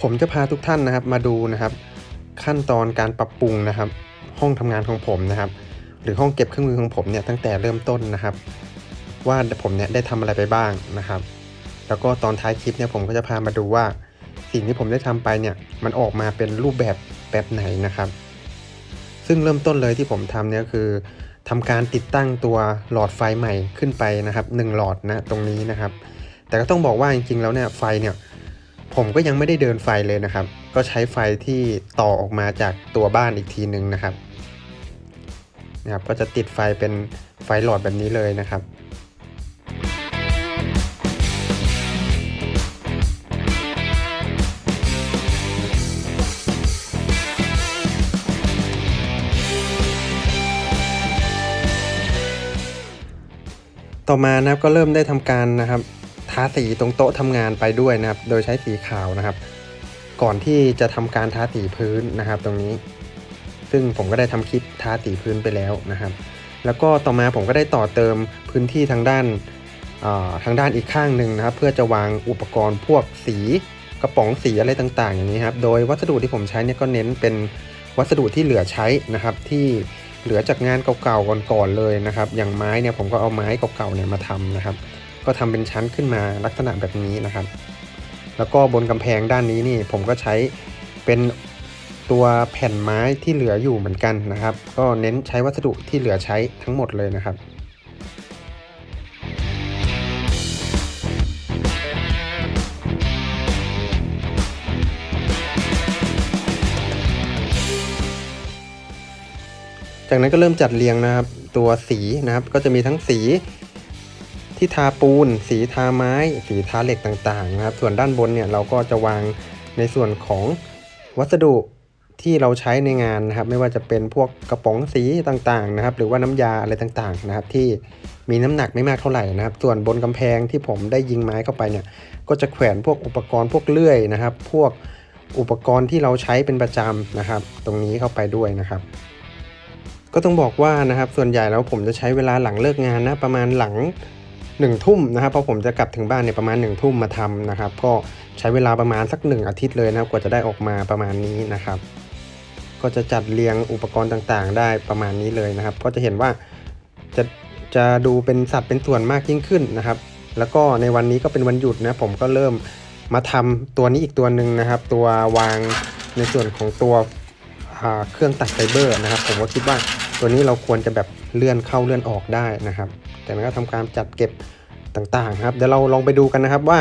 ผมจะพาทุกท่านนะครับมาดูนะครับ ขั้นตอนการปรับปรุงนะครับ ห้องทำงานของผมนะครับ หรือห้องเก็บเครื่องมือของผมเนี่ยตั้งแต่เริ่มต้นนะครับ ว่าผมเนี่ยได้ทำอะไรไปบ้างนะครับ แล้วก็ตอนท้ายคลิปเนี่ยผมก็จะพามาดูว่า สิ่งที่ผมได้ทำไปเนี่ยมันออกมาเป็นรูปแบบแบบไหนนะครับ ซึ่งเริ่มต้นเลยที่ผมทำเนี่ยคือทำการติดตั้งตัวหลอดไฟใหม่ขึ้นไปนะครับหนึ่งหลอดนะตรงนี้นะครับ แต่ก็ต้องบอกว่าจริงๆแล้วเนี่ยไฟเนี่ย ผมก็ยังไม่ได้เดินไฟเลยนะครับ ก็ใช้ไฟที่ต่อออกมาจากตัวบ้านอีกทีหนึ่งนะครับนะครับ ก็จะติดไฟเป็นไฟหลอดแบบนี้เลยนะครับต่อมานะครับก็เริ่มได้ทำการนะครับ ทาสีตรงโต๊ะทำงานไปด้วยนะครับ โดยใช้สีขาวนะครับ ก่อนที่จะทำการทาสีพื้นนะครับ ตรงนี้ ซึ่งผมก็ได้ทำคลิปทาสีพื้นไปแล้วนะครับ แล้วก็ต่อมาผมก็ได้ต่อเติมพื้นที่ทางด้านาทางด้านอีกข้างหนึ่งนะครับ เพื่อจะวางอุปกรณ์พวกสีกระป๋องสีอะไรต่างๆ อย่างนี้ครับ โดยวัสดุที่ผมใช้เนี่ยก็เน้นเป็นวัสดุที่เหลือใช้นะครับ ที่เหลือจากงานเก่าๆก่อนๆเลยนะครับ อย่างไม้เนี่ยผมก็เอาไม้เก่าๆเนี่ยมาทำนะครับ ก็ทำเป็นชั้นขึ้นมาลักษณะแบบนี้นะครับ แล้วก็บนกำแพงด้านนี้นี่ผมก็ใช้เป็นตัวแผ่นไม้ที่เหลืออยู่เหมือนกันนะครับ ก็เน้นใช้วัสดุที่เหลือใช้ทั้งหมดเลยนะครับจากนั้นก็เริ่มจัดเรียงนะครับตัวสีนะครับก็จะมีทั้งสี ที่ทาปูน สีทาไม้ สีทาเหล็กต่างๆนะครับ ส่วนด้านบนเนี่ยเราก็จะวางในส่วนของวัสดุที่เราใช้ในงานนะครับ ไม่ว่าจะเป็นพวกกระป๋องสีต่างๆนะครับ หรือว่าน้ำยาอะไรต่างๆนะครับ ที่มีน้ำหนักไม่มากเท่าไหร่นะครับ ส่วนบนกำแพงที่ผมได้ยิงไม้เข้าไปเนี่ย ก็จะแขวนพวกอุปกรณ์พวกเลื่อยนะครับ พวกอุปกรณ์ที่เราใช้เป็นประจำนะครับ ตรงนี้เข้าไปด้วยนะครับ ก็ต้องบอกว่านะครับส่วนใหญ่แล้วผมจะใช้เวลาหลังเลิกงานนะประมาณหลัง หนึ่งทุ่มนะครับเพราะผมจะกลับถึงบ้านเนี่ยประมาณหนึ่งทุ่มมาทำนะครับ ก็ใช้เวลาประมาณสักหนึ่งอาทิตย์เลยนะครับกว่าจะได้ออกมาประมาณนี้นะครับ ก็จะจัดเรียงอุปกรณ์ต่างๆ ได้ประมาณนี้เลยนะครับ ก็จะเห็นว่าจะจะดูเป็นสัดเป็นส่วนมากยิ่งขึ้นนะครับ แล้วก็ในวันนี้ก็เป็นวันหยุดนะผมก็เริ่มมาทำตัวนี้อีกตัวหนึ่งนะครับ ตัววางในส่วนของตัวเครื่องตัดไฟเบอร์นะครับ ผมก็คิดว่าตัวนี้เราควรจะแบบเลื่อนเข้าเลื่อนออกได้นะครับ จากนั้นก็ทำการจัดเก็บต่างๆครับเดี๋ยวเราลองไปดูกันนะครับว่า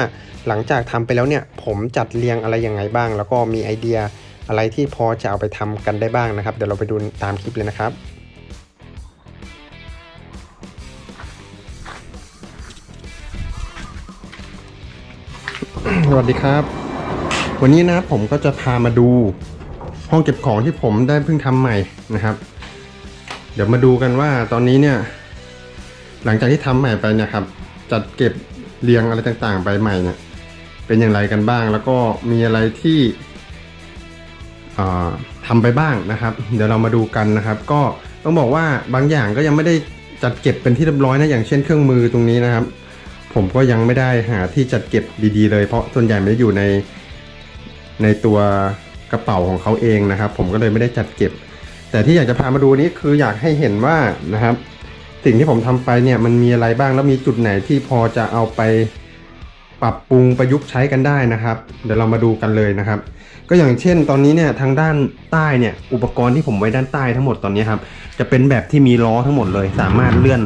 หลังจากทำไปแล้วเนี่ยผมจัดเรียงอะไรยังไงบ้าง แล้วก็มีไอเดียอะไรที่พอจะเอาไปทำกันได้บ้างนะครับ เดี๋ยวเราไปดูตามคลิปเลยนะครับสวัสดีครับ วันนี้นะครับผมก็จะพามาดูห้องเก็บของที่ผมได้เพิ่งทำใหม่นะครับ เดี๋ยวมาดูกันว่าตอนนี้เนี่ย หลังจากที่ทำใหม่ไปเนี่ยครับ จัดเก็บเรียงอะไรต่างๆ ไปใหม่เนี่ยเป็นอย่างไรกันบ้าง แล้วก็มีอะไรที่อ่าทำไปบ้างนะครับ เดี๋ยวเรามาดูกันนะครับ ก็ต้องบอกว่าบางอย่างก็ยังไม่ได้จัดเก็บเป็นที่เรียบร้อยนะอย่างเช่นเครื่องมือตรงนี้นะครับ ผมก็ยังไม่ได้หาที่จัดเก็บดีๆเลย เพราะส่วนใหญ่ไม่ได้อยู่ในในตัวกระเป๋าของเขาเองนะครับ ผมก็เลยไม่ได้จัดเก็บ แต่ที่อยากจะพามาดูนี้คืออยากให้เห็นว่านะครับ สิ่งที่ผมทำไปเนี่ยมันมีอะไรบ้างแล้วมีจุดไหนที่พอจะเอาไปปรับปรุงประยุกต์ใช้กันได้นะครับ เดี๋ยวเรามาดูกันเลยนะครับ ก็อย่างเช่นตอนนี้เนี่ยทางด้านใต้เนี่ยอุปกรณ์ที่ผมไว้ด้านใต้ทั้งหมดตอนนี้ครับจะเป็นแบบที่มีล้อทั้งหมดเลย สามารถเลื่อน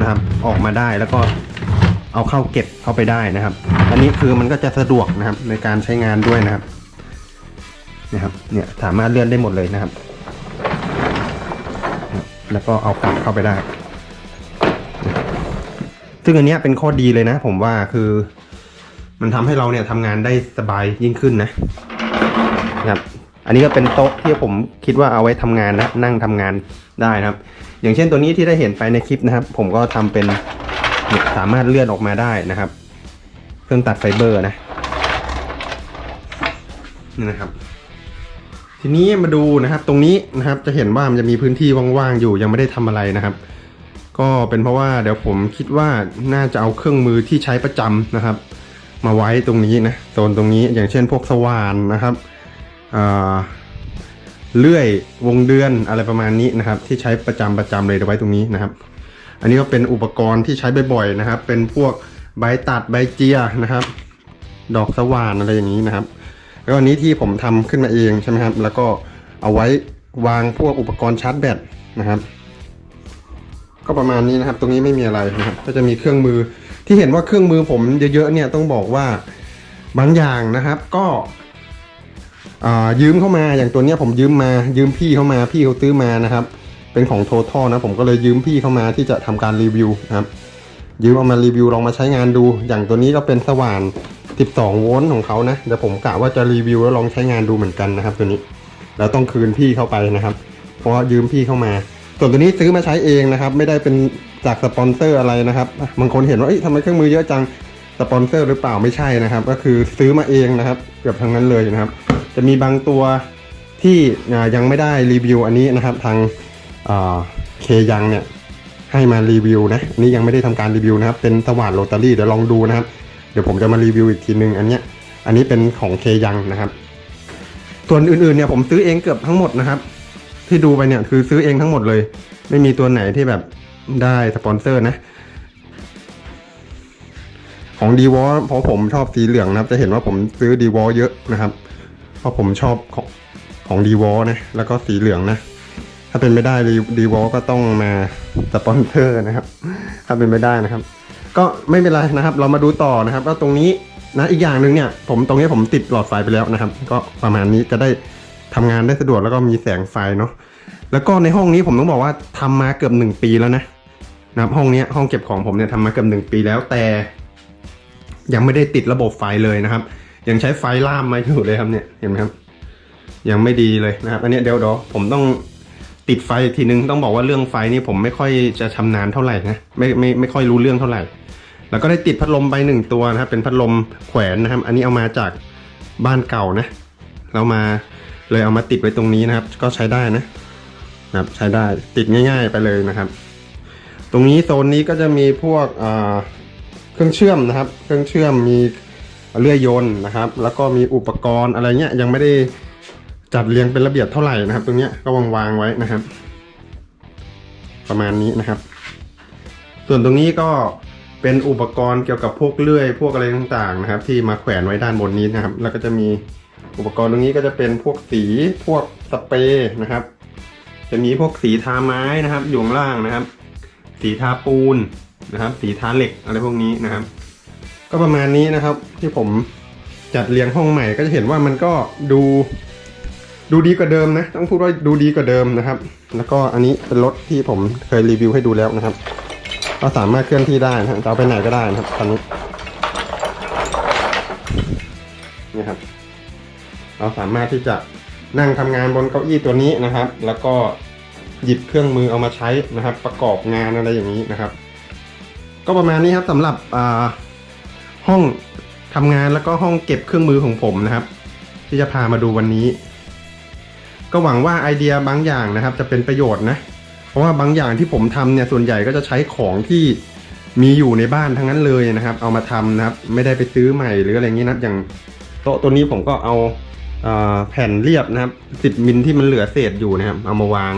นะครับออกมาได้แล้วก็เอาเข้าเก็บเข้าไปได้นะครับ อันนี้คือมันก็จะสะดวกนะครับในการใช้งานด้วยนะครับนะครับเนี่ยสามารถเลื่อนได้หมดเลยนะครับ แล้วก็เอากลับเข้าไปได้ ซึ่งอันนี้เป็นข้อดีเลยนะ ผมว่าคือ มันทำให้เราเนี่ยทำงานได้สบายยิ่งขึ้นนะนะครับ อันนี้ก็เป็นโต๊ะที่ผมคิดว่าเอาไว้ทำงานนะนั่งทำงานได้นะครับ อย่างเช่นตัวนี้ที่ได้เห็นไปในคลิปนะครับ ผมก็ทำเป็นสามารถเลื่อนออกมาได้นะครับ เครื่องตัดไฟเบอร์นะนี่นะครับ ทีนี้มาดูนะครับ ตรงนี้นะครับจะเห็นว่ามันจะมีพื้นที่ว่างๆอยู่ยังไม่ได้ทำอะไรนะครับ ก็เป็นเพราะว่าเดี๋ยวผมคิดว่าน่าจะเอาเครื่องมือที่ใช้ประจำนะครับ มาไว้ตรงนี้นะโซนตรงนี้อย่างเช่นพวกสว่านนะครับเลื่อยวงเดือนอะไรประมาณนี้นะครับ ที่ใช้ประจำประจำเลยเอาไว้ตรงนี้นะครับ อันนี้ก็เป็นอุปกรณ์ที่ใช้บ่อยๆนะครับ เป็นพวกใบตัดใบเจียนะครับ ดอกสว่านอะไรอย่างนี้นะครับ แล้วอันนี้ที่ผมทำขึ้นมาเองใช่ไหมครับ แล้วก็เอาไว้วางพวกอุปกรณ์ชาร์จแบตนะครับ ก็ประมาณนี้นะครับ ตรงนี้ไม่มีอะไรนะครับก็จะมีเครื่องมือที่เห็นว่าเครื่องมือผมเยอะๆเนี่ยต้องบอกว่าบางอย่างนะครับก็ยืมเข้ามาอย่างตัวเนี้ยผมยืมมายืมพี่เข้ามาพี่เขาซื้อมานะครับ เป็นของโททอนะผมก็เลยยืมพี่เข้ามาที่จะทำการรีวิวนะครับยืมเอามารีวิวลองมาใช้งานดู อย่างตัวนี้ก็เป็นสว่าน 12 โวลต์ของเขานะเดี๋ยวผมกะว่าจะรีวิวแล้วลองใช้งานดูเหมือนกันนะครับ ตัวนี้แล้วต้องคืนพี่เข้าไปนะครับ เพราะยืมพี่เข้ามา ส่วนตัวนี้ซื้อมาใช้เองนะครับ ไม่ได้เป็นจากสปอนเซอร์อะไรนะครับบางคนเห็นว่าเอ้ทำไมเครื่องมือเยอะจังสปอนเซอร์หรือเปล่าไม่ใช่นะครับ ก็คือซื้อมาเองนะครับเกือบทั้งนั้นเลยนะครับ จะมีบางตัวที่ยังไม่ได้รีวิวอันนี้นะครับ ทางเคยังเนี่ยให้มารีวิวนะนนี้ยังไม่ได้ทำการรีวิวนะครับเป็นสว่านโรตารี่เดี๋ยวลองดูนะครับ เดี๋ยวผมจะมารีวิวอีกทีนึงอันเนี้ยอันนี้เป็นของเคยังนะครับ ส่วนอื่นๆเนี่ยผมซื้อเองเกือบทั้งหมดนะครับ ที่ดูไปเนี่ยคือซื้อเองทั้งหมดเลย ไม่มีตัวไหนที่แบบได้สปอนเซอร์นะ ของดีวอลเพราะผมชอบสีเหลืองนะครับ จะเห็นว่าผมซื้อดีวอลเยอะนะครับ เพราะผมชอบของของดีวอลนะ แล้วก็สีเหลืองนะ ถ้าเป็นไม่ได้ดีวอลก็ต้องมาสปอนเซอร์นะครับ ถ้าเป็นไม่ได้นะครับ ก็ไม่เป็นไรนะครับ เรามาดูต่อนะครับว่าตรงนี้นะอีกอย่างหนึ่งเนี่ย ผมตรงนี้ผมติดหลอดไฟไปแล้วนะครับ ก็ประมาณนี้จะได้ ทำงานได้สะดวกแล้วก็มีแสงไฟเนาะแล้วก็ในห้องนี้ผมต้องบอกว่าทำมาเกือบหนึ่งปีแล้วนะนะครับห้องนี้ห้องเก็บของผมเนี่ยทำมาเกือบหนึ่งปีแล้วแต่ ยังไม่ได้ติดระบบไฟเลยนะครับ ยังใช้ไฟล่ามมาอยู่เลยครับเนี่ยเห็นไหมครับ ยังไม่ดีเลยนะครับ อันนี้เดี๋ยวเดี๋ยวผมต้องติดไฟอีกทีนึงต้องบอกว่าเรื่องไฟนี่ผมไม่ค่อยจะชำนาญเท่าไหร่นะไม่ไม่ไม่ค่อยรู้เรื่องเท่าไหร่ แล้วก็ได้ติดพัดลมไปหนึ่งตัวนะครับ เป็นพัดลมแขวนนะครับ อันนี้เอามาจากบ้านเก่านะเรามา เลยเอามาติดไว้ตรงนี้นะครับ ก็ใช้ได้นะนะครับใช้ได้ติดง่าย ๆ ไปเลยนะครับ ตรงนี้โซนนี้ก็จะมีพวกเครื่องเชื่อมนะครับ เครื่องเชื่อมมีเลื่อยยนต์นะครับ แล้วก็มีอุปกรณ์อะไรเงี้ยยังไม่ได้จัดเรียงเป็นระเบียบเท่าไหร่นะครับ ตรงเนี้ยก็วางวางไว้นะครับ ประมาณนี้นะครับ ส่วนตรงนี้ก็เป็นอุปกรณ์เกี่ยวกับพวกเลื่อย พวกอะไรต่างๆนะครับ ที่มาแขวนไว้ด้านบนนี้นะครับ แล้วก็จะมี อุปกรณ์ตรงนี้ก็จะเป็นพวกสีพวกสเปรย์นะครับ จะมีพวกสีทาไม้นะครับ อยู่ข้างล่างนะครับ สีทาปูนนะครับ สีทาเหล็กอะไรพวกนี้นะครับ ก็ประมาณนี้นะครับ ที่ผมจัดเรียงห้องใหม่ก็จะเห็นว่ามันก็ดูดูดีกว่าเดิมนะต้องพูดว่าดูดีกว่าเดิมนะครับ แล้วก็อันนี้เป็นรถที่ผมเคยรีวิวให้ดูแล้วนะครับ ก็สามารถเคลื่อนที่ได้นะครับจะเอาไปไหนก็ได้นะครับคันนี้นี่ครับ เราสามารถที่จะนั่งทำงานบนเก้าอี้ตัวนี้นะครับ แล้วก็หยิบเครื่องมือเอามาใช้นะครับ ประกอบงานอะไรอย่างนี้นะครับ ก็ประมาณนี้ครับสำหรับห้องทำงานแล้วก็ห้องเก็บเครื่องมือของผมนะครับ ที่จะพามาดูวันนี้ ก็หวังว่าไอเดียบางอย่างนะครับ จะเป็นประโยชน์นะเพราะว่าบางอย่างที่ผมทำเนี่ยส่วนใหญ่ก็จะใช้ของที่มีอยู่ในบ้านทั้งนั้นเลยนะครับ เอามาทำนะครับ ไม่ได้ไปซื้อใหม่หรืออะไรอย่างนี้นะครับอย่างโต๊ะตัวนี้ผมก็เอา แผ่นเรียบนะครับสิบมิลที่มันเหลือเศษอยู่นะครับ เอามาวาง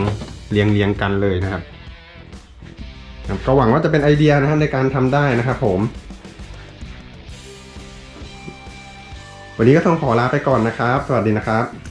เรียงเรียงกันเลยนะครับครับก็หวังว่าจะเป็นไอเดียนะครับในการทำได้นะครับผม วันนี้ก็ต้องขอลาไปก่อนนะครับ สวัสดีนะครับ